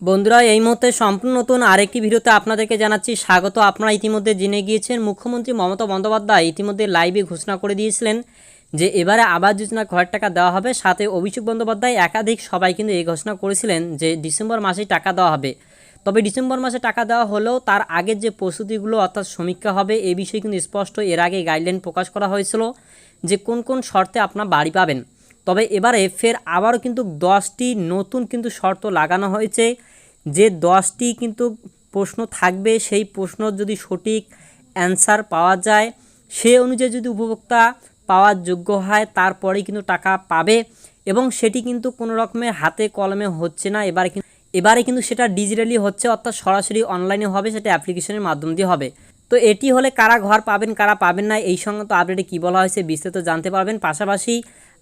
বন্ধুরা, এই মুহূর্তে সম্পূর্ণ নতুন আরেকটি ভিডিওতে আপনাদেরকে জানাচ্ছি স্বাগত। আপনারা ইতিমধ্যে জেনে গিয়েছেন, মুখ্যমন্ত্রী মমতা বন্দ্যোপাধ্যায় ইতিমধ্যে লাইভে ঘোষণা করে দিয়েছিলেন যে এবারে আবাস যোজনা ঘরের টাকা দেওয়া হবে। সাথে অভিষেক বন্দ্যোপাধ্যায় একাধিক সবাই কিন্তু এই ঘোষণা করেছিলেন যে ডিসেম্বর মাসেই টাকা দেওয়া হবে। তবে ডিসেম্বর মাসে টাকা দেওয়া হলেও তার আগের যে প্রস্তুতিগুলো অর্থাৎ সমীক্ষা হবে, এ বিষয়ে কিন্তু স্পষ্ট এর আগে গাইডলাইন প্রকাশ করা হয়েছিল যে কোন কোন শর্তে আপনার বাড়ি পাবেন। তবে এবারে ফের আবারও কিন্তু দশটি নতুন কিন্তু শর্ত লাগানো হয়েছে। যে দশটি কিন্তু প্রশ্ন থাকবে, সেই প্রশ্ন যদি সঠিক অ্যান্সার পাওয়া যায়, সে অনুযায়ী যদি উপভোক্তা পাওয়ার যোগ্য হয়, তারপরেই কিন্তু টাকা পাবে এবং সেটি কিন্তু কোনো রকমের হাতে কলমে হচ্ছে না। এবারে কিন্তু এবারে কিন্তু সেটা ডিজিটালি হচ্ছে, অর্থাৎ সরাসরি অনলাইনে হবে, সেটা অ্যাপ্লিকেশনের মাধ্যম দিয়ে হবে। তো এটি হলে কারা ঘর পাবেন, কারা পাবেন না, এই সঙ্গে সংক্রান্ত আপডেটে কী বলা হয়েছে বিস্তারিত জানতে পারবেন। পাশাপাশি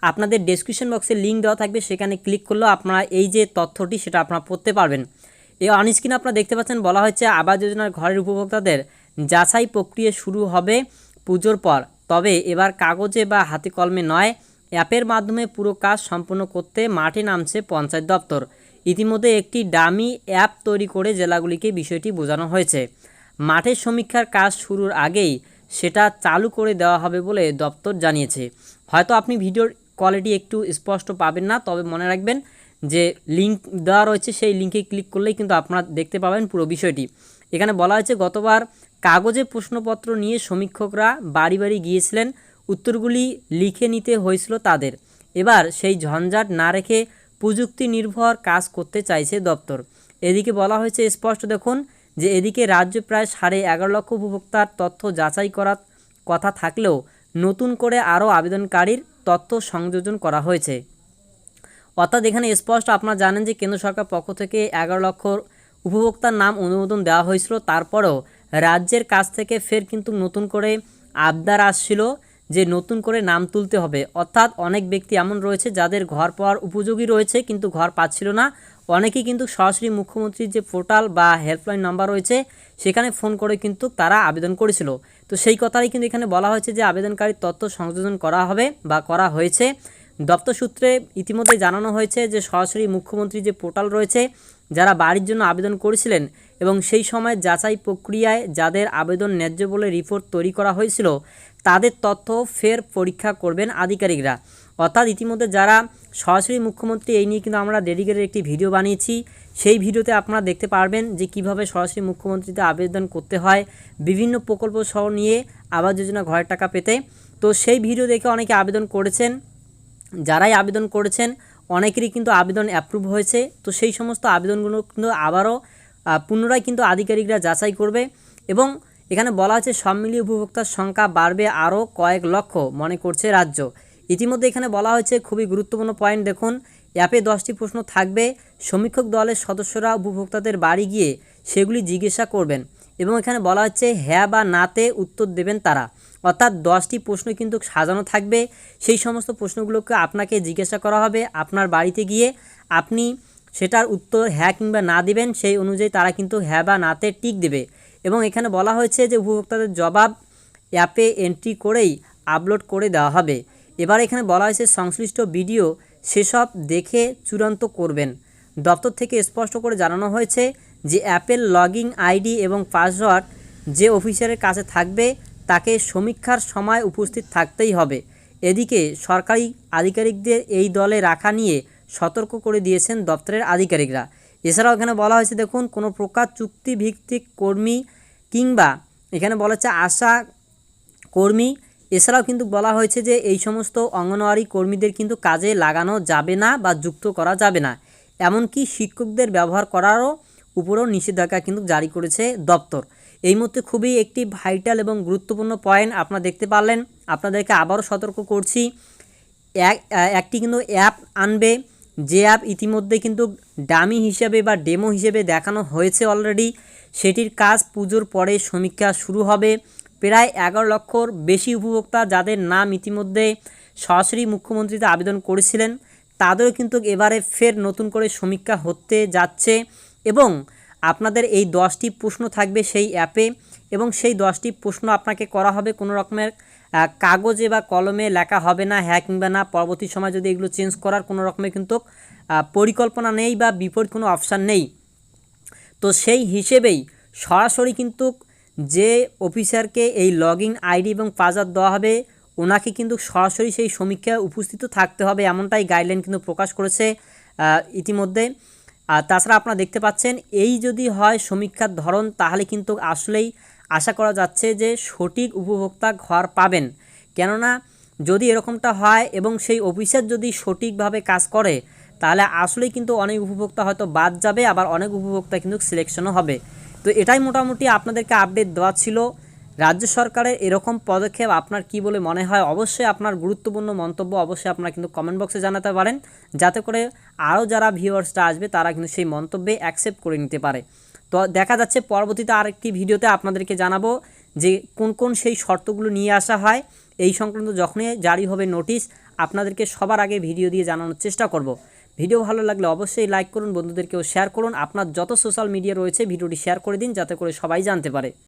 আপনাদের ডেসক্রিপশন বক্সে লিঙ্ক দেওয়া থাকবে, সেখানে ক্লিক করলেও আপনারা এই যে তথ্যটি সেটা আপনারা পড়তে পারবেন। এই অনস্ক্রিন আপনারা দেখতে পাচ্ছেন বলা হচ্ছে আবাস যোজনার ঘরের উপভোক্তাদের যাচাই প্রক্রিয়া শুরু হবে পুজোর পর। তবে এবার কাগজে বা হাতে কলমে নয় অ্যাপের মাধ্যমে পুরো কাজ সম্পূর্ণ করতে মাঠে নামছে পঞ্চায়েত দপ্তর। ইতিমধ্যে একটি ডামি অ্যাপ তৈরি করে জেলাগুলিকে বিষয়টি বোঝানো হয়েছে। মাঠের সমীক্ষার কাজ শুরুর আগেই সেটা চালু করে দেওয়া হবে বলে দপ্তর জানিয়েছে। হয়তো আপনি ভিডিওর কোয়ালিটি একটু স্পষ্ট পাবেন না, তবে মনে রাখবেন যে লিঙ্ক দেওয়া রয়েছে, সেই লিঙ্কে ক্লিক করলেই কিন্তু আপনারা দেখতে পাবেন পুরো বিষয়টি। এখানে বলা হয়েছে, গতবার কাগজে প্রশ্নপত্র নিয়ে সমীক্ষকরা বাড়ি বাড়ি গিয়েছিলেন, উত্তরগুলি লিখে নিতে হয়েছিল তাদের। এবার সেই ঝঞ্ঝাট না রেখে প্রযুক্তি নির্ভর কাজ করতে চাইছে দপ্তর। এদিকে বলা হয়েছে, স্পষ্ট দেখুন যে এদিকে রাজ্যে প্রায় সাড়ে এগারো লক্ষ উপভোক্তার তথ্য যাচাই করার কথা থাকলেও নতুন করে আরও আবেদনকারীর তথ্য সংযোজন করা হয়েছে। অর্থাৎ এখানে স্পষ্ট আপনারা জানেন যে কেন্দ্র সরকার পক্ষ থেকে এগারো লক্ষ উপভোক্তার নাম অনুমোদন দেওয়া হয়েছিল। তারপরেও রাজ্যের কাছ থেকে ফের কিন্তু নতুন করে আবদার আসছিল যে নতুন করে নাম তুলতে হবে। অর্থাৎ অনেক ব্যক্তি এমন রয়েছে যাদের ঘর পাওয়ার উপযোগী রয়েছে কিন্তু ঘর পাচ্ছিল না। অনেকেই কিন্তু সরাসরি মুখ্যমন্ত্রীর যে পোর্টাল বা হেল্পলাইন নাম্বার রয়েছে, সেখানে ফোন করে কিন্তু তারা আবেদন করেছিল। তো সেই কথাই কিন্তু এখানে বলা হয়েছে যে আবেদনকারীর তথ্য সংযোজন করা হবে বা করা হয়েছে। দপ্তর সূত্রে ইতিমধ্যে জানানো হয়েছে যে সরাসরি মুখ্যমন্ত্রী যে পোর্টাল রয়েছে, যারা বাড়ির জন্য আবেদন করেছিলেন এবং সেই সময় যাচাই প্রক্রিয়ায় যাদের আবেদন ন্যায্য বলে রিপোর্ট তৈরি করা হয়েছিল তাদের তথ্য ফের পরীক্ষা করবেন আধিকারিকরা। অর্থাৎ ইতিমধ্যে যারা সরাসরি মুখ্যমন্ত্রী এই নিয়ে কিন্তু আমরা ডেডিকেটেড একটি ভিডিও বানিয়েছি, সেই ভিডিওতে আপনারা দেখতে পারবেন যে কীভাবে সরাসরি মুখ্যমন্ত্রীতে আবেদন করতে হয়, বিভিন্ন প্রকল্প সহ নিয়ে আবাস যোজনা ঘরের টাকা পেতে। তো সেই ভিডিও দেখে অনেকে আবেদন করেছেন, যারাই আবেদন করেছেন, অনেকেরই কিন্তু আবেদন অ্যাপ্রুভ হয়েছে। তো সেই সমস্ত আবেদনগুলো কিন্তু আবারও পুনরায় কিন্তু আধিকারিকরা যাচাই করবে এবং এখানে বলা হচ্ছে সব মিলিয়ে উপভোক্তার সংখ্যা বাড়বে আরও কয়েক লক্ষ, মনে করছে রাজ্য। ইতিমধ্যে এখানে বলা হয়েছে, খুবই গুরুত্বপূর্ণ পয়েন্ট দেখুন, অ্যাপে দশটি প্রশ্ন থাকবে, সমীক্ষক দলের সদস্যরা উপভোক্তাদের বাড়ি গিয়ে সেগুলি জিজ্ঞাসা করবেন এবং এখানে বলা হচ্ছে হ্যাঁ বা নাতে উত্তর দেবেন তারা। অর্থাৎ দশটি প্রশ্ন কিন্তু সাজানো থাকবে, সেই সমস্ত প্রশ্নগুলোকে আপনাকে জিজ্ঞাসা করা হবে, আপনার বাড়িতে গিয়ে আপনি সেটার উত্তর হ্যাঁ কিংবা না দিবেন, সেই অনুযায়ী তারা কিন্তু হ্যাঁ বা নাতে টিক দেবে। এবং এখানে বলা হয়েছে যে উপভোক্তাদের জবাব অ্যাপে এন্ট্রি করেই আপলোড করে দেওয়া হবে। এবার এখানে বলা হয়েছে সংশ্লিষ্ট ভিডিও সেসব দেখে চূড়ান্ত করবেন। দপ্তর থেকে স্পষ্ট করে জানানো হয়েছে যে অ্যাপের লগইন আইডি এবং পাসওয়ার্ড যে অফিসারের কাছে থাকবে তাকে সমীক্ষার সময় উপস্থিত থাকতেই হবে। এদিকে সরকারি আধিকারিকদের এই দলে রাখা নিয়ে সতর্ক করে দিয়েছেন দপ্তরের আধিকারিকরা। এছাড়াও এখানে বলা হয়েছে, দেখুন, কোনো প্রকার চুক্তিভিত্তিক কর্মী কিংবা এখানে বলা হচ্ছে আশা কর্মী। এছাড়াও কিন্তু বলা হয়েছে যে এই সমস্ত অঙ্গনওয়াড়ি কর্মীদের কিন্তু কাজে লাগানো যাবে না বা যুক্ত করা যাবে না। এমনকি শিক্ষকদের ব্যবহার করারও উপরও নিষেধাজ্ঞা কিন্তু জারি করেছে দপ্তর। এই মুহূর্তে খুবই একটি ভাইটাল এবং গুরুত্বপূর্ণ পয়েন্ট আপনারা দেখতে পারলেন। আপনাদেরকে আবারও সতর্ক করছি। একটি কিন্তু অ্যাপ আনবে। যে অ্যাপ ইতিমধ্যে কিন্তু ডামি হিসেবে বা ডেমো হিসেবে দেখানো হয়েছে অলরেডি সেটির কাজ পুজোর পরে সমীক্ষা শুরু হবে। প্রায় এগারো লক্ষর বেশি উপভোক্তা যাদের নাম ইতিমধ্যে সরাসরি মুখ্যমন্ত্রীতে আবেদন করেছিলেন, তাদেরও কিন্তু এবারে ফের নতুন করে সমীক্ষা হতে যাচ্ছে এবং আপনাদের এই দশটি প্রশ্ন থাকবে সেই অ্যাপে এবং সেই দশটি প্রশ্ন আপনাকে করা হবে কোনো রকমের কাগজে বা কলমে লেখা হবে না হ্যাঁ কিংবা না, পরবর্তী সময় যদি এগুলো চেঞ্জ করার কোনো রকমের কিন্তু পরিকল্পনা নেই বা বিপরীত কোনো অপশান নেই। তো সেই হিসেবেই সরাসরি কিন্তু যে অফিসারকে এই লগ আইডি এবং পাসওয়ার্ড দেওয়া হবে ওনাকে কিন্তু সরাসরি সেই সমীক্ষায় উপস্থিত থাকতে হবে এমনটাই গাইডলাইন কিন্তু প্রকাশ করেছে ইতিমধ্যে। আর তাছাড়া আপনারা দেখতে পাচ্ছেন, এই যদি হয় সমীক্ষার ধরন, তাহলে কিন্তু আসলেই আশা করা যাচ্ছে যে সঠিক উপভোক্তা ঘর পাবেন। কেননা যদি এরকমটা হয় এবং সেই অফিসার যদি সঠিকভাবে কাজ করে, তাহলে আসলেই কিন্তু অনেক উপভোক্তা হয়তো বাদ যাবে, আবার অনেক উপভোক্তা কিন্তু সিলেকশনও হবে। তো এটাই মোটামুটি আপনাদেরকে আপডেট দেওয়া ছিল। রাজ্য সরকারের এরকম পদক্ষেপ আপনার কি বলে মনে হয়? অবশ্যই আপনার গুরুত্বপূর্ণ মন্তব্য অবশ্যই আপনারা কিন্তু কমেন্ট বক্সে জানাতে পারেন। যাতে করে আরও যারা ভিউয়ার্সটা আসবে, তারা কিন্তু সেই মন্তব্যে অ্যাকসেপ্ট করে নিতে পারে। তো দেখা যাচ্ছে পরবর্তীতে আরেকটি ভিডিওতে আপনাদেরকে জানাব যে কোন কোন সেই শর্তগুলো নিয়ে আসা হয়। এই সংক্রান্ত যখনই জারি হবে নোটিশ, আপনাদেরকে সবার আগে ভিডিও দিয়ে জানানোর চেষ্টা করব। ভিডিও ভালো লাগলে অবশ্যই লাইক করুন, বন্ধুদেরকেও শেয়ার করুন। আপনার যত সোশ্যাল মিডিয়া রয়েছে, ভিডিওটি শেয়ার করে দিন, যাতে করে সবাই জানতে পারে।